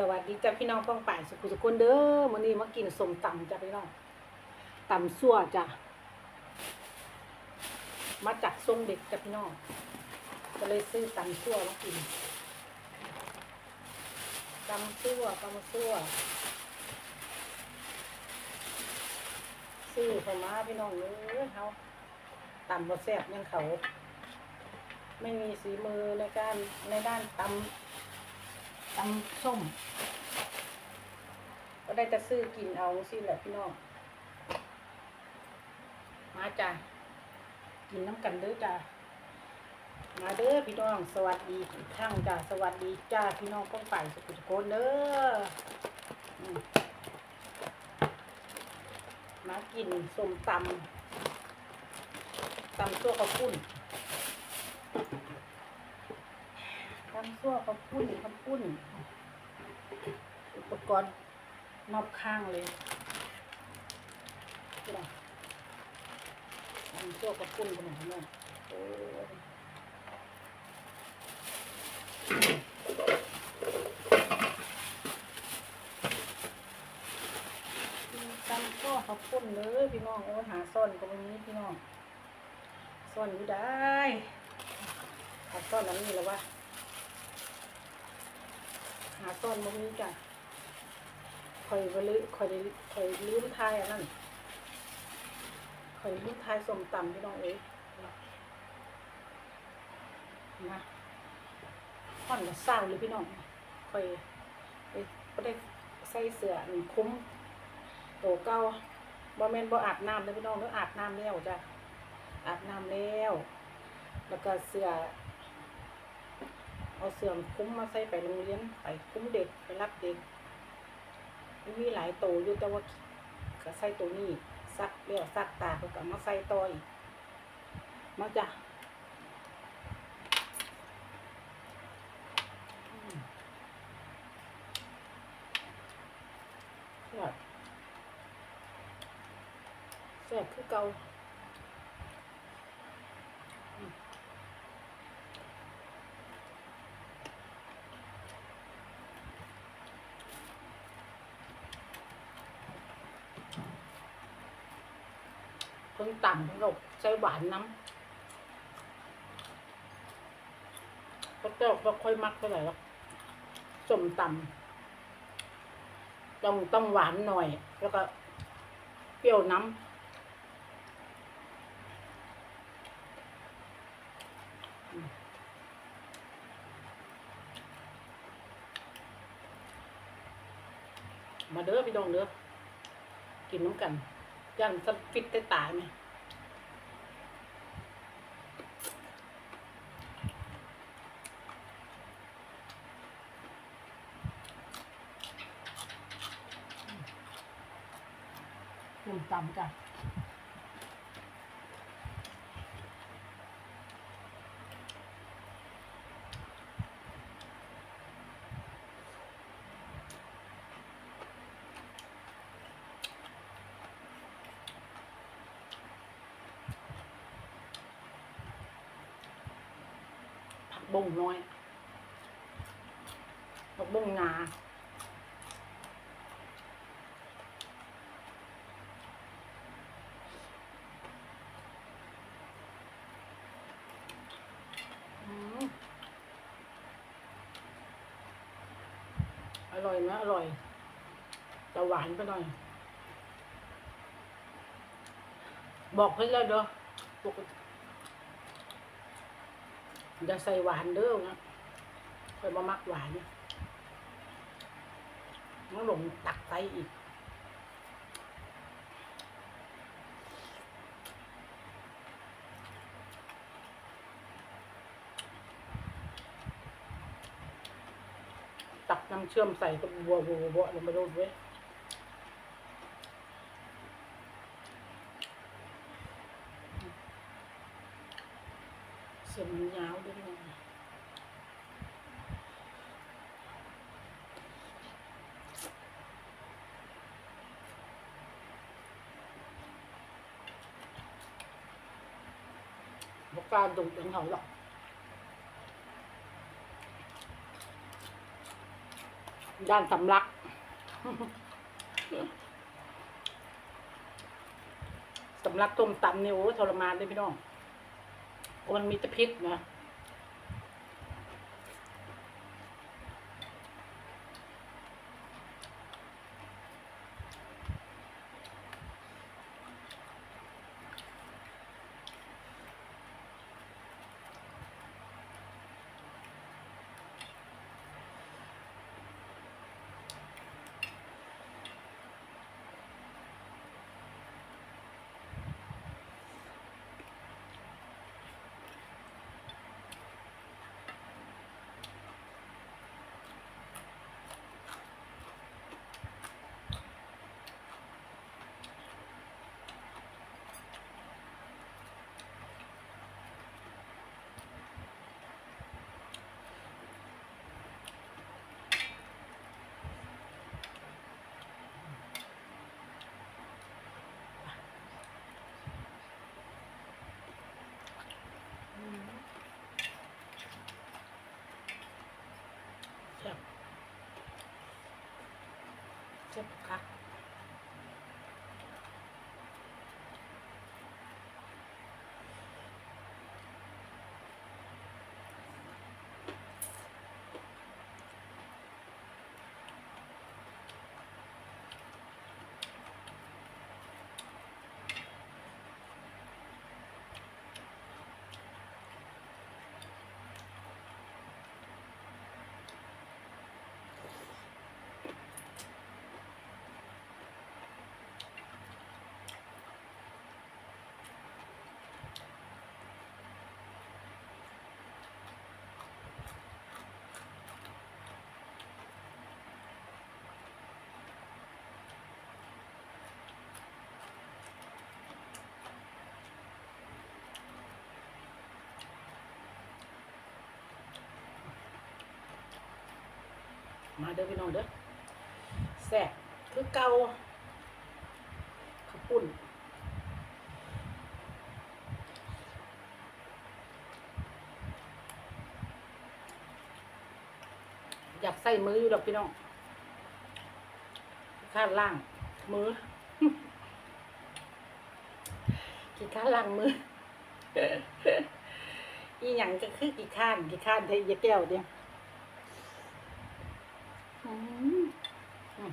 สวัสดีจ้าพี่น้องป้องป่ายสุขุสุคนเด้อมื้อนี้มากินส้มตำจ้าพี่น้องตำซั่วจ้ะมาจากทรงเด็กจ้าพี่น้องก็เลยซื้อตำซั่วมากินตำซั่วตำซั่วซื้อเข้ามาพี่น้องเอ้ยเขาตำบ่แซ่บยังเขา ไม่มีสีมือในการในด้านตำ ตำส้ม ก็ได้จะซื้อกินเอาสิแหละพี่น้อง มาจ้ะ กินน้ำกันเด้อจ้ะ มาเด้อพี่น้อง สวัสดีอีกครั้งจ้ะ สวัสดีจ้าพี่น้องป้องไปสุขุทุกคนเด้ออืมมากินส้มตำตำตัวข้าวปุ้นำซั่วข้าวปุ้นข้าวปุ้น อุปกรณ์นอกข้างเลยทำซั่วข้าวปุ้นกันหน่อยเนี่ยโอ้ยทำซั่วข้าวปุ้นเลยพี่น้องโอ้หาซ่อนก็ไม่มีพี่น้องซ่อนอยู่ได้หาซ่อนนั้นนี่แล้ววะ ต้นมะม่วงจ้ะคอยบลืคอยได้คอยลืมทายอันนั้นคอยลืมทายสมตำพี่น้องเอ้ยนะค่อนกับเศร้าเลยพี่น้องคอยไปบ่ได้ใส่เสื้อคุ้มโตเก้าบ่แม่นบ่อาบน้ำเลยพี่น้องเด้ออาบน้ำแล้วจ้ะอาบน้ำแล้ว แล้วก็เสื้อ เอาเสื่อมคุ้มมาใส่ไปโรงเรียนไปคุ้มเด็กไปรับเด็กมันมีหลายโตอยู่แต่ว่าก็ใส่ตัวนี้ซักเลี้ยวซักตากแล้วก็มาใส่ต่ออีกมาจ้ะแซ่บแซ่บคือเก่า เพิ่งต่ำเพิ่งกใช้หวานน้ำเขาเจ้าก็ค่อยมักเท่าไหร่หรอกส้มตำต้องต้องหวานหน่อย แล้วก็เปรี้ยวน้ำมาเด้อพี่ดองเด้อกินน้ำกัน ยันสปิตได้ตายไหมตุ่มตำจ้ะ บงน้อยผักบงงาอืมอร่อยไหมอร่อยแต่หวานไปหน่อย บอกเพื่อนแล้วเด้อปกติ อย่าใส่หวานเด้อนะคอยมามักหวานมันหลงตักใส่อีกตักน้ำเชื่อมใส่ก็บัวบัวบัวลงไปโดนเว้ยเส้นมันยาวด้วยนะบอ การดุอย่างเขาหรอกด้านสำลัก สำลักต้มตำเนี่ยโอ้ทรมานเลยพี่น้องมันมีแต่พริกนะ แซ่บ แซ่บ มาเด้อพี่น้องเด้อแซ่บคือเกาข้าวปุ้นอยากใส่มืออยู่ดอกพี่น้องข้าล่าง มือกี่ข้าล่างมือ อีหยังก็คือกี่ข้านกี่ข้านเทียแก้วเนี่ย อืมอืม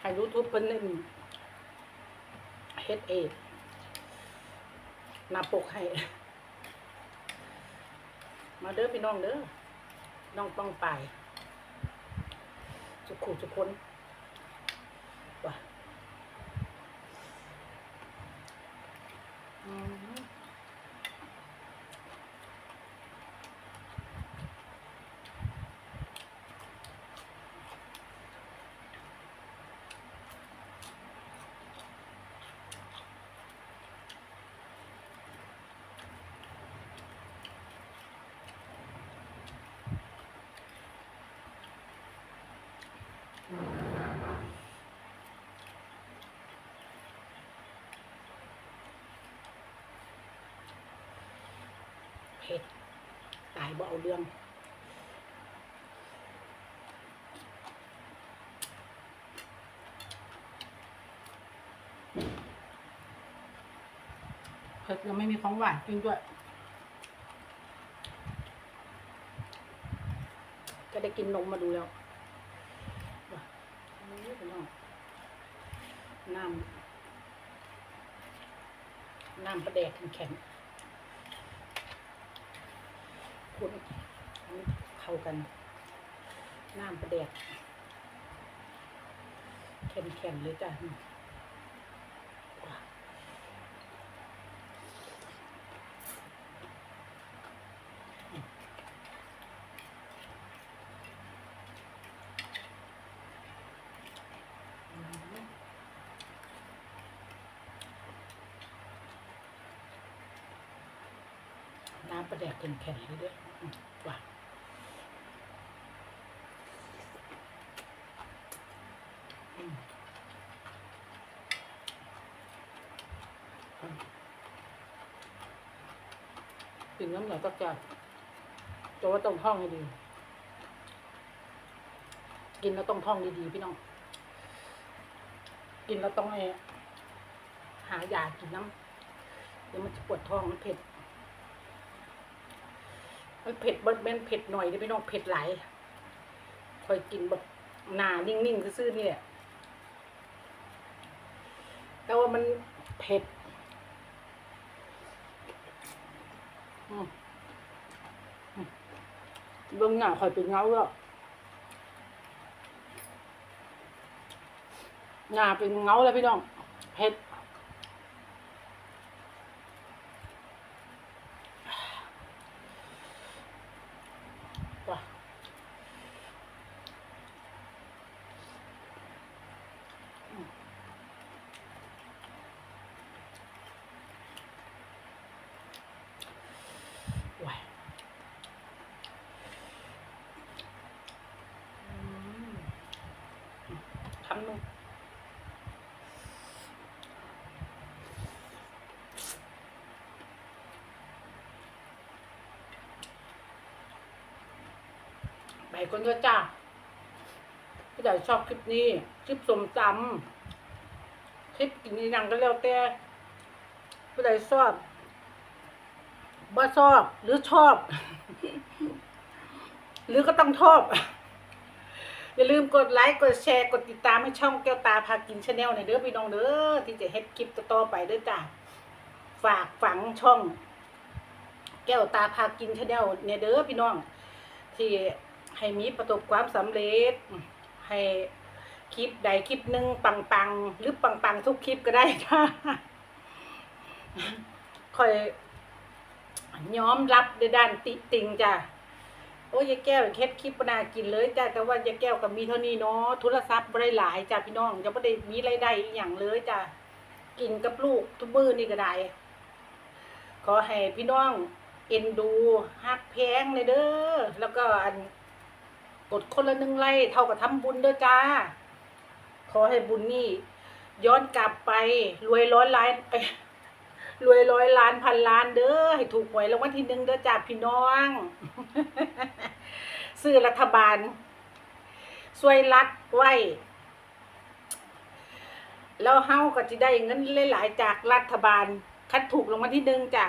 ให้ทูบเพิ่นเล่นเฮ็ดเองนาปกให้ มาเด้อพี่น้องเด้อน้องต้องไป สุขุสุขคนว่ะอืม เผ็ดตายบ่เอาเรื่องเผ็ดยังไม่มีของหวานกินด้วย ก็ได้กินนมมาดูแล้วน้องน้ำน้ำประแดกแข็งๆ คุณเข้ากัน น้ำประแดกแข็งๆเลยจ้ะน้ำประแดกแข็งๆเลยด้วย กินน้ำหนือตักใจแต่ว่าต้องท่องให้ดี กินแล้วต้องท่องดีๆพี่น้อง กินแล้วต้องให้หายากินน้ำเดี๋ยวมันจะปวดท้องมันเผ็ด มันเผ็ดมันเป็นเผ็ดหน่อยที่พี่น้องเผ็ดหลายคอยกินแบบหนานิ่งๆซื่อๆนี่แหละแต่ว่ามันเผ็ดเบื้องหน้าคอยเป็นเงาแล้วหน้าเป็นเงาแล้วพี่น้องเผ็ด คำหนึ่งไปคนก็จ้าผู้ใหญ่ชอบคลิปนี้ คลิปสมจำคลิปกินอหยังก็แล้วแต่ผู้ใดชอบบ่ชอบ หรือชอบ หรือก็ต้องชอบ อย่าลืมกดไลค์กดแชร์กดติดตามให้ช่องแก้วตาพากินชาแนลในเด้อพี่น้องเด้อที่จะเฮ็ดคลิปต่อไปด้อจ้าฝากฝังช่อง แก้วตาพากินชาแนลเนี่ยเด้อพี่น้อง ที่ให้มีประสบความสำเร็จ ให้คลิปใดคลิปหนึ่งปังๆหรือปังๆทุกคลิปก็ได้ค่ะคอยย้อมรับในด้านติติงจ้ะ โอ้ยายแก้วเฮ็ดคลิปบ่นากินเลยจ้ะแต่ว่ายายแก้วก็มีเท่านี้เนาะโทรัพท์บ่ได้หลายจ้ะพี่น้องจะบ่ได้มีรายได้อีหยังเลยจ้ะกินกับลูกทุกมื้อนี่ก็ได้ขอให้พี่น้องเอ็นดูฮักแพงเลยเด้อแล้วก็อันกดคนละหนึ่งไลค์เท่ากับทำบุญเด้อจ้า ขอให้บุญนี่ย้อนกลับไปรวยร้อยล้าน รวยร้อยล้านพันล้านเด้อให้ถูกหวยรางวัลที่หนึ่งเด้อจ้าพี่น้องซื้อรัฐบาลช่วยรัดไว้แล้วเฮาก็จะได้เงินหลายๆจากรัฐบาลคัดถูกรางวัลที่หนึ่งจ้ะ